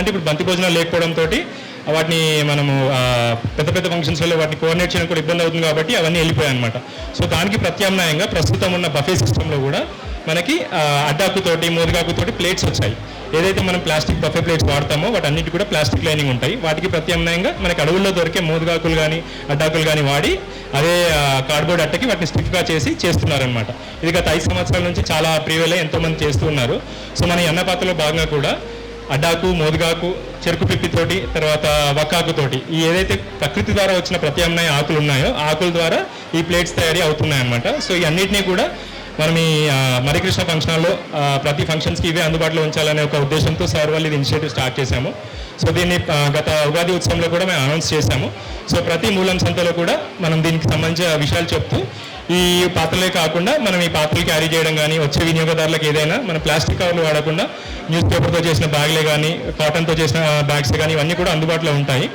అంటే ఇప్పుడు బంతి భోజనాలు లేకపోవడంతో వాటిని మనము పెద్ద పెద్ద ఫంక్షన్స్లో వాటిని కోఆర్డినేట్ చేయడం కూడా ఇబ్బంది అవుతుంది కాబట్టి అవన్నీ వెళ్ళిపోయాయి అనమాట సో దానికి ప్రత్యామ్నాయంగా ప్రస్తుతం ఉన్న బఫే సిస్టంలో కూడా మనకి అడ్డాకుతోటి మోదిగాకుతోటి ప్లేట్స్ వచ్చాయి. ఏదైతే మనం ప్లాస్టిక్ బఫే ప్లేట్స్ వాడతామో వాటి అన్నిటి కూడా ప్లాస్టిక్ లైనింగ్ ఉంటాయి. వాటికి ప్రత్యామ్నాయంగా మనకి అడవుల్లో దొరికే మోదుగాకులు కానీ అడ్డాకులు కానీ వాడి అదే కార్డ్బోర్డ్ అట్టకి వాటిని స్టిక్గా చేసి చేస్తున్నారనమాట ఇది గత ఐదు సంవత్సరాల నుంచి చాలా ప్రియలే ఎంతోమంది చేస్తూ ఉన్నారు. సో మన అన్నపాత్రలో భాగంగా కూడా అడ్డాకు మోదుగాకు చెరుకు పిప్పితోటి తర్వాత వక్కాకుతోటి ఈ ఏదైతే ప్రకృతి ద్వారా వచ్చిన ప్రత్యామ్నాయ ఆకులు ఉన్నాయో ఆకుల ద్వారా ఈ ప్లేట్స్ తయారీ అవుతున్నాయి అనమాట సో ఈ కూడా మనం ఈ మరికృష్ణ ఫంక్షన్ హాల్లో ప్రతి ఫంక్షన్స్కి ఇవే అందుబాటులో ఉంచాలనే ఒక ఉద్దేశంతో సార్ వాళ్ళు ఇది ఇనిషియేటివ్ స్టార్ట్ చేశాము. సో దీన్ని గత ఉగాది ఉత్సవంలో కూడా మేము అనౌన్స్ చేశాము. సో ప్రతి మూలం సంతలో కూడా మనం దీనికి సంబంధించిన విషయాలు చెప్తూ ఈ పాత్రలే కాకుండా మనం ఈ పాత్రలు క్యారీ చేయడం కానీ వచ్చే వినియోగదారులకు ఏదైనా మన ప్లాస్టిక్ కవర్లు వాడకుండా న్యూస్ పేపర్తో చేసిన బ్యాగ్లే కానీ కాటన్తో చేసిన బ్యాగ్స్ కానీ ఇవన్నీ కూడా అందుబాటులో ఉంటాయి.